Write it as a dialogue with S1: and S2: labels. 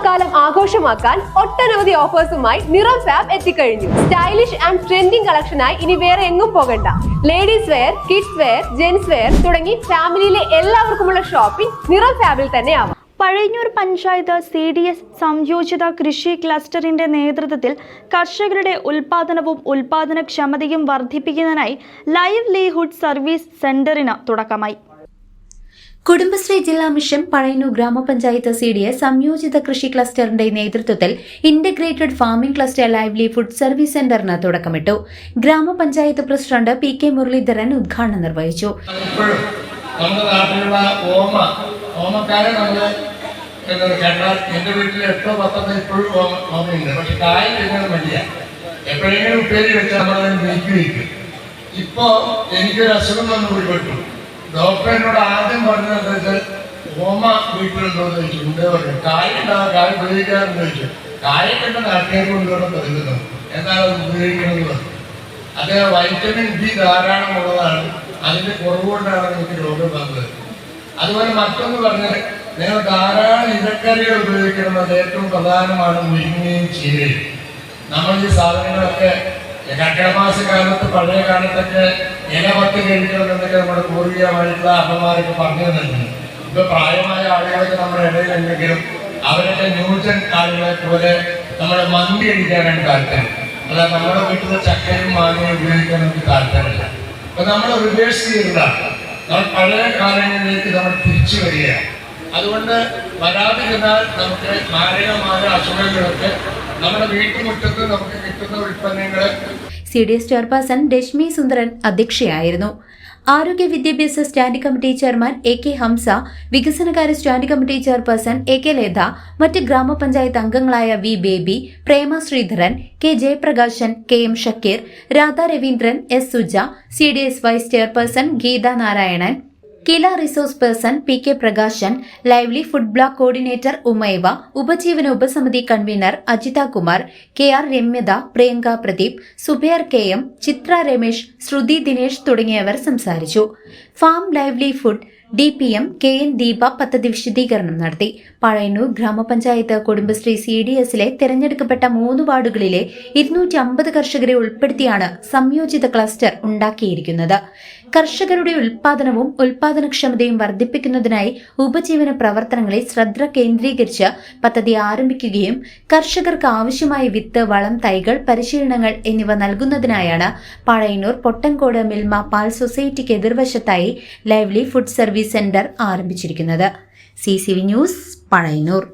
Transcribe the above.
S1: ഓണക്കാലം ആഘോഷമാക്കാൻ ഒട്ടനവധി ഓഫേഴ്സുമായി നിറം ഫാബ് എത്തിക്കഴിഞ്ഞു. സ്റ്റൈലിഷ് ആൻഡ് ട്രെൻഡിംഗ് കളക്ഷനായി ഇനി വേറെ എങ്ങും പോകണ്ട. Ladies wear kids wear gents wear തുടങ്ങി ഫാമിലിയിലെ എല്ലാവർക്കുമുള്ള ഷോപ്പിംഗ് നിറം ഫാബിൽ തന്നെ ആവാം.
S2: Pazhayannur panchayat C D S സംയോജിത കൃഷി ക്ലസ്റ്ററിന്റെ നേതൃത്വത്തിൽ കർഷകരുടെ ഉൽപാദനവും ഉൽപാദനക്ഷമതയും വർദ്ധിപ്പിക്കുന്നതിനായി ലൈവ് ലീഹുഡ് സർവീസ് സെന്ററിന് തുടക്കമായി.
S3: കുടുംബശ്രീ ജില്ലാ മിഷൻ പഴയന്നൂർ ഗ്രാമപഞ്ചായത്ത് സി ഡി എസ് സംയോജിത കൃഷി ക്ലസ്റ്ററിന്റെ നേതൃത്വത്തിൽ integrated farming cluster lively food service സെന്ററിന് തുടക്കമിട്ടു. ഗ്രാമപഞ്ചായത്ത് പ്രസിഡന്റ് പി കെ മുരളീധരൻ ഉദ്ഘാടനം നിർവഹിച്ചു.
S4: നമ്മുടെ എനിക്കൊരു അസുഖം വന്ന് എന്നോട് ആദ്യം ഓമ വീട്ടിലുണ്ടോ എന്ന് ചോദിച്ചു. ഉണ്ട് പറഞ്ഞു കായ ഉണ്ടാവും കായ ഉപയോഗിക്കാറുണ്ട് ചോദിച്ചു. കായ കണ്ട നാട്ടുകാർ കൊണ്ടുവരണം കരുതുന്നു എന്താണ് അത് ഉപയോഗിക്കണമെന്ന് പറഞ്ഞു. അത് വൈറ്റമിൻ ഡി ധാരാളം ഉള്ളതാണ്. അതിന്റെ കുറവുകൊണ്ടാണ് രോഗം വന്നത്. അതുപോലെ മറ്റൊന്ന് പറഞ്ഞാൽ നിങ്ങൾ ധാരാളം ഇലക്കറികൾ ഉപയോഗിക്കണം. അത് ഏറ്റവും പ്രധാനമാണ് മുരിങ്ങയും ചീരയും. നമ്മൾ ഈ സാധനങ്ങളൊക്കെ കർക്കിടമാസ കാലത്ത് പഴയ കാലത്തൊക്കെ ഇല പത്ത് കഴിക്കണം എന്നൊക്കെ നമ്മുടെ പൂർവികമായിട്ടുള്ള അമ്മമാരൊക്കെ പറഞ്ഞു തന്നിട്ടുണ്ട് ഇപ്പൊ പ്രായമായ ആളുകളൊക്കെ നമ്മുടെ ഇടയിലുണ്ടെങ്കിലും അവരുടെ ന്യൂജൻ ആളുകളെ പോലെ നമ്മുടെ മന്തി അടിക്കാനാണ് താല്പര്യം. അല്ല നമ്മുടെ വീട്ടിലെ ചക്കയും മാങ്ങയും ഉപയോഗിക്കാൻ നമുക്ക് താല്പര്യമില്ല. അപ്പൊ നമ്മൾ റിവേഴ്സ് ചെയ്തതാണ് നമ്മൾ പഴയ കാലങ്ങളിലേക്ക് നമ്മൾ തിരിച്ചു വരികയാണ്. അതുകൊണ്ട് വരാതിരുന്നാൽ നമുക്ക് മാരകമായ അസുഖങ്ങളൊക്കെ നമ്മുടെ വീട്ടുമുറ്റത്ത് നമുക്ക് കിട്ടുന്ന ഉൽപ്പന്നങ്ങൾ
S3: C D S chairperson Rashmi Sundaran അധ്യക്ഷയായിരുന്നു. ആരോഗ്യ വിദ്യാഭ്യാസ standing committee chairman A K Hamsa വികസനകാര്യ standing committee chairperson A K Letha മറ്റ് ഗ്രാമപഞ്ചായത്ത് അംഗങ്ങളായ V Baby Prema Sreedharan K Jayaprakashan K M Shakeer Radha Raveendran S Suja C D S vice chairperson Geetha Narayanan KILA resource person P K Prakashan lively food block coordinator ഉമൈവ ഉപജീവന ഉപസമിതി convener Ajitha Kumar K R Remyatha Priyanka Pradeep Zubair K M Chitra Ramesh Shruthi Dinesh തുടങ്ങിയവർ സംസാരിച്ചു. Farm lively food D P M K N Deepa പദ്ധതി വിശദീകരണം നടത്തി. പഴയന്നൂർ ഗ്രാമപഞ്ചായത്ത് Kudumbashree C D എസിലെ തെരഞ്ഞെടുക്കപ്പെട്ട മൂന്ന് വാർഡുകളിലെ ഇരുന്നൂറ്റി അമ്പത് കർഷകരെ ഉൾപ്പെടുത്തിയാണ് സംയോജിത ക്ലസ്റ്റർ ഉണ്ടാക്കിയിരിക്കുന്നത്. കർഷകരുടെ ഉൽപാദനവും ഉൽപാദനക്ഷമതയും വർദ്ധിപ്പിക്കുന്നതിനായി ഉപജീവന പ്രവർത്തനങ്ങളിൽ ശ്രദ്ധ കേന്ദ്രീകരിച്ച് പദ്ധതി ആരംഭിക്കുകയും കർഷകർക്ക് ആവശ്യമായ വിത്ത് വളം തൈകൾ പരിശീലനങ്ങൾ എന്നിവ നൽകുന്നതിനായാണ് പഴയന്നൂർ പൊട്ടൻകോട് മിൽമ പാൽ സൊസൈറ്റിക്ക് എതിർവശത്തായി ലൈവ്ലി ഫുഡ് സർവീസ് സെന്റർ ആരംഭിച്ചിരിക്കുന്നത്. C C V news Pazhayannur.